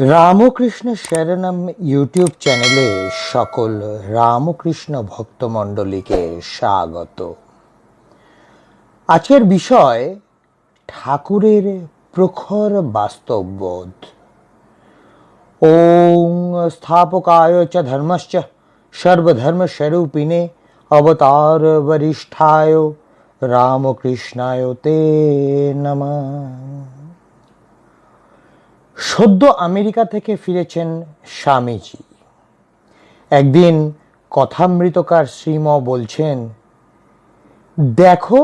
Ramakrishna শরণম YouTube চ্যানেলে সকল রামকৃষ্ণ ভক্তমণ্ডলীকে স্বাগত। আজকের বিষয়, ঠাকুরের প্রখর বাস্তববোধ। ওং স্থাপকায় চ ধর্মশ্চ সর্বধর্মস্বরূপিণে অবতার বরিষ্ঠায় রামকৃষ্ণায় তে নমঃ। সদ্য আমেরিকা থেকে ফিরেছেন স্বামীজি। একদিন কথামৃতকার শ্রীম বলছেন, দেখো,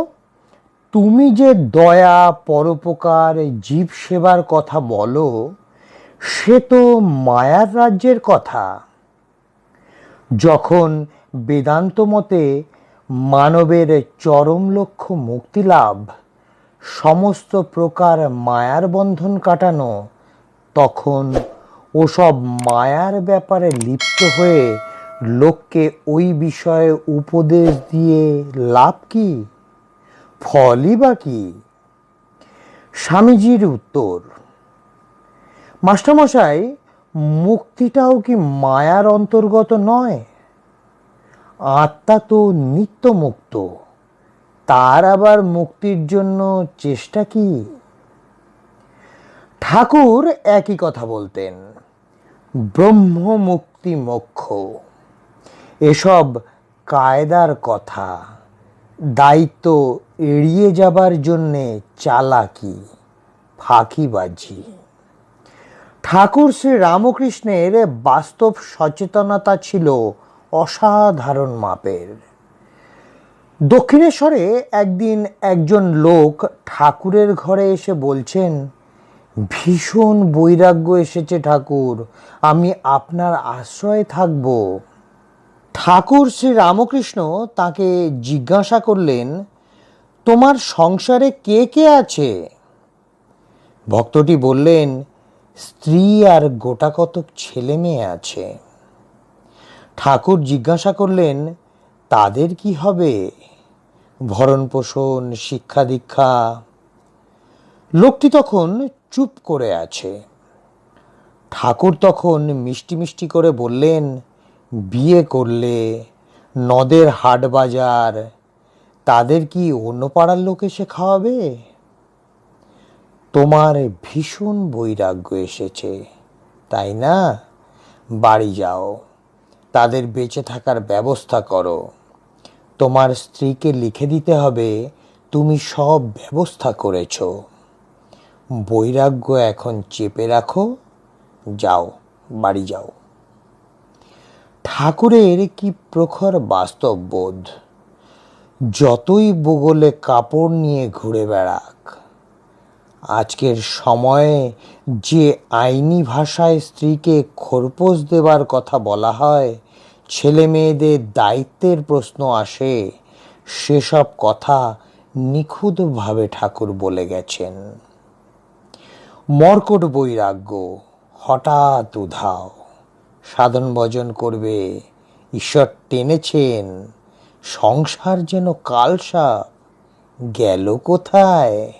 তুমি যে দয়া, পরোপকার জীব সেবার কথা বলো, সে তো মায়ার রাজ্যের কথা। যখন বেদান্ত মতে মানবের চরম লক্ষ্য মুক্তি লাভ, সমস্ত প্রকার মায়ার বন্ধন কাটানো তখন ওসব মায়ার ব্যাপারে লিপ্ত হয়ে লোককে ওই বিষয়ে উপদেশ দিয়ে লাভ কি? ফলই বা কি? স্বামীজির উত্তর, মাস্টারমশাই, মুক্তিটাও কি মায়ার অন্তর্গত নয়? আত্মা তো নিত্য মুক্ত তার আবার মুক্তির জন্য চেষ্টা কি? ঠাকুর একই কথা বলতেন ব্রহ্ম মুক্তি মোক্ষ। এসব কায়দার কথা, দায়িত্ব এড়িয়ে যাবার জন্যে চালাকি, ফাঁকিবাজি। ঠাকুর শ্রী রামকৃষ্ণের বাস্তব সচেতনতা ছিল অসাধারণ মাপের। দক্ষিণেশ্বরে একদিন একজন লোক ঠাকুরের ঘরে এসে বলছেন ভীষণ বৈরাগ্য এসেছে ঠাকুর। আমি আপনার আশ্রয়ে থাকব। ঠাকুর শ্রী রামকৃষ্ণ তাকে জিজ্ঞাসা করলেন, তোমার সংসারে কে কে আছে? ভক্তটি বললেন, স্ত্রী আর গোটা কতক ছেলে মেয়ে আছে। ঠাকুর জিজ্ঞাসা করলেন, তাদের কি হবে? ভরণ পোষণ, শিক্ষা দীক্ষা লোকটি তখন চুপ করে আছে। ঠাকুর তখন মিষ্টি মিষ্টি করে বললেন, বিয়ে করলে নদের হাট বাজার, তাদের কি অন্য পাড়ার লোক এসে খাওয়াবে? তোমার ভীষণ বৈরাগ্য এসেছে, তাই না? বাড়ি যাও, তাদের বেঁচে থাকার ব্যবস্থা করো। তোমার স্ত্রীকে লিখে দিতে হবে, তুমি সব ব্যবস্থা করেছ। বৈরাগ্য এখন চেপে রাখো, যাও, বাড়ি যাও। ঠাকুরের কি প্রখর বাস্তব বোধ? যতই বগলে কাপড় নিয়ে ঘুরে বেড়াক, আজকের সময়ে যে আইনি ভাষায় স্ত্রীকে খোরপোশ দেবার কথা বলা হয়, ছেলে মেয়েদের দায়িত্বের প্রশ্ন আসে, সেসব কথা নিখুঁতভাবে ঠাকুর বলে গেছেন। মর্কট বৈরাগ্য, হঠাৎ উধাও। সাধন ভজন করবে, ঈশ্বর টেনেছেন, সংসার যেন কালসাপ গেল কোথায়?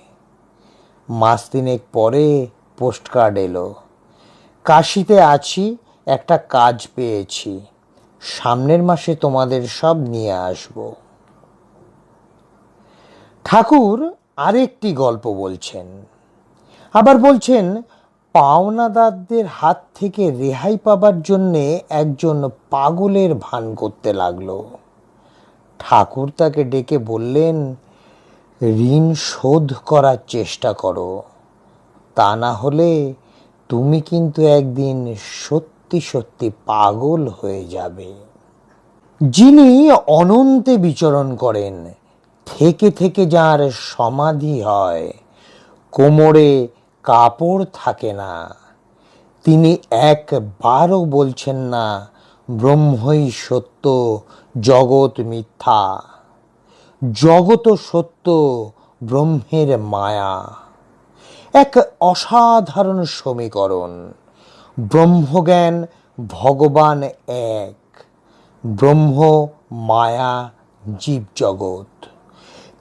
মাস তিনেক পরে পোস্টকার্ড এলো। কাশিতে আছি, একটা কাজ পেয়েছি। সামনের মাসে তোমাদের সব নিয়ে আসব। ঠাকুর আরেকটি গল্প বলছেন। আবার বলছেন, পাওনাদারদের হাত থেকে রেহাই পাবার জন্যে একজন পাগলের ভান করতে লাগল। ঠাকুর তাকে ডেকে বললেন, ঋণ শোধ করার চেষ্টা করো। তা না হলে তুমি কিন্তু একদিন সত্যি সত্যি পাগল হয়ে যাবে। যিনি অনন্তে বিচরণ করেন, থেকে থেকে যার সমাধি হয়, কোমরে কাপড় থাকে না। তিনি একবারও বলছেন না, ব্রহ্মই সত্য, জগৎ মিথ্যা। জগত সত্য, ব্রহ্মের মায়া। এক অসাধারণ সমীকরণ। ব্রহ্মজ্ঞান ভগবান এক, ব্রহ্ম মায়া জীব জগৎ।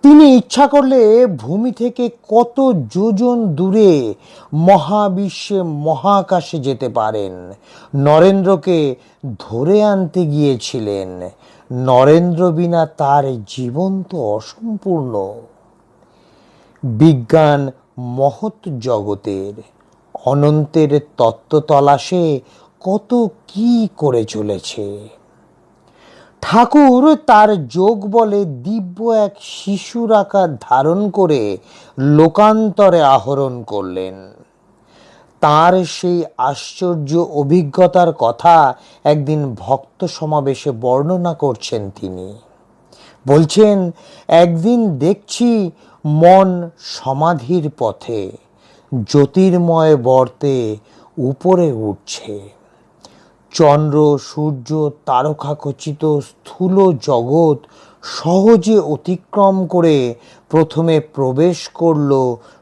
তিনি ইচ্ছা করলে ভূমি থেকে কত যোজন দূরে মহাবিশ্বে মহাকাশে যেতে পারেন। নরেন্দ্রকে ধরে আনতে গিয়েছিলেন। নরেন্দ্র বিনা তার জীবন তো অসম্পূর্ণ। বিজ্ঞান মহৎ জগতের, অনন্তের তত্ত্ব তলাশে কত কি করে চলেছে? ঠাকুর তার যোগ বলে দিব্য এক শিশুর আকার ধারণ করে লোকান্তরে আহরণ করলেন। তার সেই আশ্চর্য অভিজ্ঞতার কথা একদিন ভক্ত সমাবেশে বর্ণনা করছেন তিনি। বলছেন, একদিন দেখছি মন সমাধির পথে, জ্যোতির্ময় বর্তে উপরে উঠছে। চন্দ্র, সূর্য তারকাখচিত স্থূল জগৎ সহজে অতিক্রম করে প্রথমে প্রবেশ করল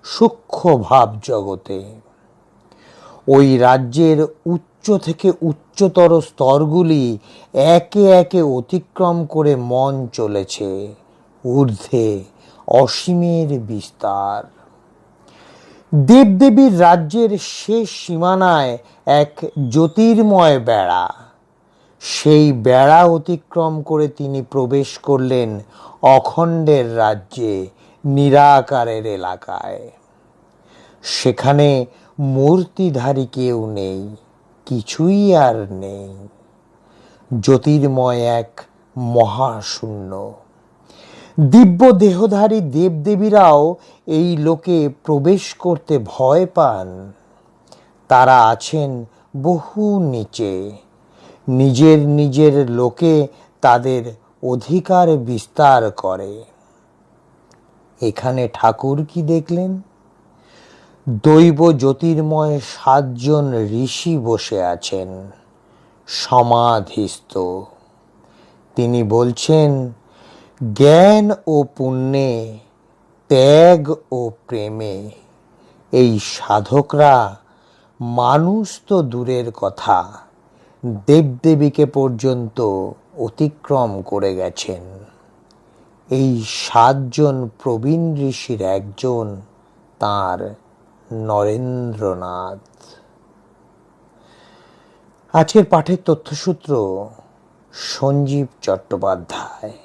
সূক্ষ্ম ভাব জগতে। ওই রাজ্যের উচ্চ থেকে উচ্চতর স্তরগুলি একে একে অতিক্রম করে মন চলেছে, ঊর্ধ্বে অসীমের বিস্তার। দেবদেবীর রাজ্যের শেষ সীমানায় এক জ্যোতির্ময় বেড়া। সেই বেড়া অতিক্রম করে তিনি প্রবেশ করলেন অখণ্ডের রাজ্যে, নিরাকারের এলাকায়। সেখানে মূর্তিধারী কেউ নেই, কিছুই আর নেই। জ্যোতির্ময় এক মহাশূন্য। দিব্য দেহধারী দেবদেবীরাও এই লোকে প্রবেশ করতে ভয় পান। তারা আছেন বহু নিচে। নিজের নিজের লোকে তাদের অধিকার বিস্তার করে। এখানে ঠাকুর কি দেখলেন? দৈব জ্যোতির্ময় সাতজন ঋষি বসে আছেন, সমাধিস্থ। তিনি বলছেন জ্ঞান ও পুণ্যে, ত্যাগ ও প্রেমে। এই সাধকরা মানুষ তো দূরের কথা, দেবদেবীকে পর্যন্ত অতিক্রম করে গেছেন। এই সাতজন প্রবীণ ঋষির একজন তার নরেন্দ্রনাথ। আজকের পাঠের তথ্যসূত্র সঞ্জীব চট্টোপাধ্যায়।